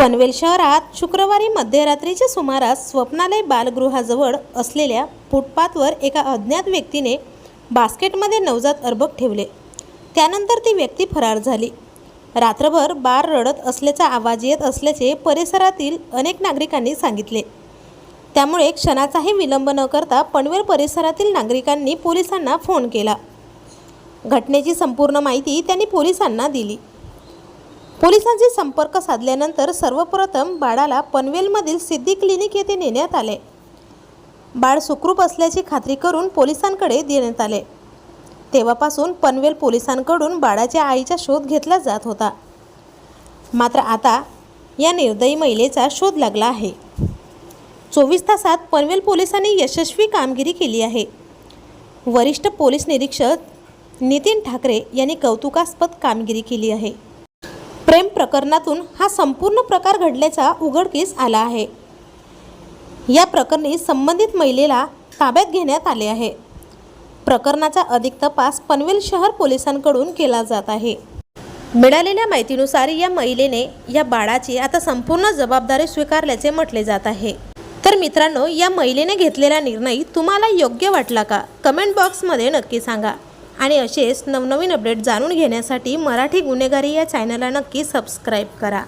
पनवेल शहरात शुक्रवारी मध्यरात्रीच्या सुमारास स्वप्नालय बालगृहाजवळ असलेल्या फुटपाथवर एका अज्ञात व्यक्तीने बास्केटमध्ये नवजात अर्भक ठेवले. त्यानंतर ती व्यक्ती फरार झाली. रात्रभर बार रडत असल्याचा आवाज येत असल्याचे परिसरातील अनेक नागरिकांनी सांगितले. त्यामुळे क्षणाचाही विलंब न करता पनवेल परिसरातील नागरिकांनी पोलिसांना फोन केला. घटनेची संपूर्ण माहिती त्यांनी पोलिसांना दिली. पोलिसांशी संपर्क साधल्यानंतर सर्वप्रथम बाळाला पनवेलमधील सिद्धी क्लिनिक येथे नेण्यात आले. बाळ सुखरूप असल्याची खात्री करून पोलिसांकडे देण्यात आले. तेव्हापासून पनवेल पोलिसांकडून बाळाच्या आईचा शोध घेतला जात होता. मात्र आता या निर्दयी महिलेचा शोध लागला आहे. चोवीस तासात पनवेल पोलिसांनी यशस्वी कामगिरी केली आहे. वरिष्ठ पोलीस निरीक्षक नितीन ठाकरे यांनी कौतुकास्पद कामगिरी केली आहे. प्रेम प्रकरणातून हा संपूर्ण प्रकार घडल्याचा उघडकीस आला आहे. या प्रकरणी संबंधित महिलेला ताब्यात घेण्यात आले आहे. प्रकरणाचा अधिक तपास पनवेल शहर पोलिसांकडून केला जात आहे. मिळालेल्या माहितीनुसार या महिलेने या बाळाची आता संपूर्ण जबाबदारी स्वीकारल्याचे म्हटले जात आहे. तर मित्रांनो या महिलेने घेतलेला निर्णय तुम्हाला योग्य वाटला का? कमेंट बॉक्समध्ये नक्की सांगा. आणि असेच नवनवीन अपडेट जाणून घेण्यासाठी मराठी गुन्हेगारी या चॅनलला नक्की सबस्क्राईब करा.